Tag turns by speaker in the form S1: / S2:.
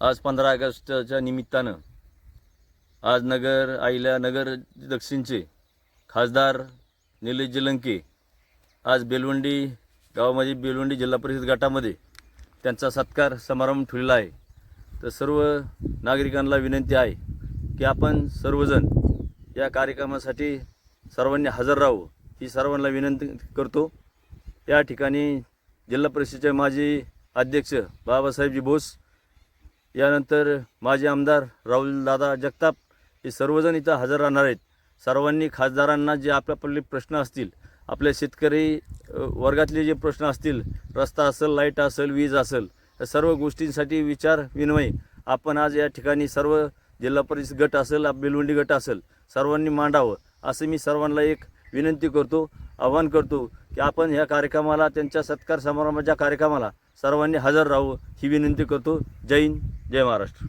S1: आज पंधरा ऑगस्टच्या निमित्तानं आज नगर आईला नगर दक्षिणचे खासदार निलेश जलंके आज बेलवंडी गावामध्ये बेलवंडी जिल्हा परिषद गटामध्ये त्यांचा सत्कार समारंभ ठेवलेला आहे. तर सर्व नागरिकांना विनंती आहे की आपण सर्वजण या कार्यक्रमासाठी सर्वांनी हजर राहू ही सर्वांना विनंती करतो. या ठिकाणी जिल्हा परिषदेचे माजी अध्यक्ष बाबासाहेबजी बोस यानंतर माजी आमदार राहुल दादा जगताप हे सर्वजण इथं हजर राहणार आहेत. सर्वांनी खासदारांना जे आपल्यापल्ले प्रश्न असतील आपल्या शेतकरी वर्गातले जे प्रश्न असतील रस्ता असेल लाइट असेल वीज असेल या सर्व गोष्टींसाठी विचार विनिमय आपण आज या ठिकाणी सर्व जिल्हा परिषद गट असेल बेलवंडी गट असेल सर्वांनी मांडावं असं मी सर्वांना एक विनंती करतो आवाहन करतो की आपण ह्या कार्यक्रमाला त्यांच्या सत्कार समारंभाच्या कार्यक्रमाला सर्वांनी हजर राहू ही विनंती करतो. जय हिंद. जय महाराष्ट्र.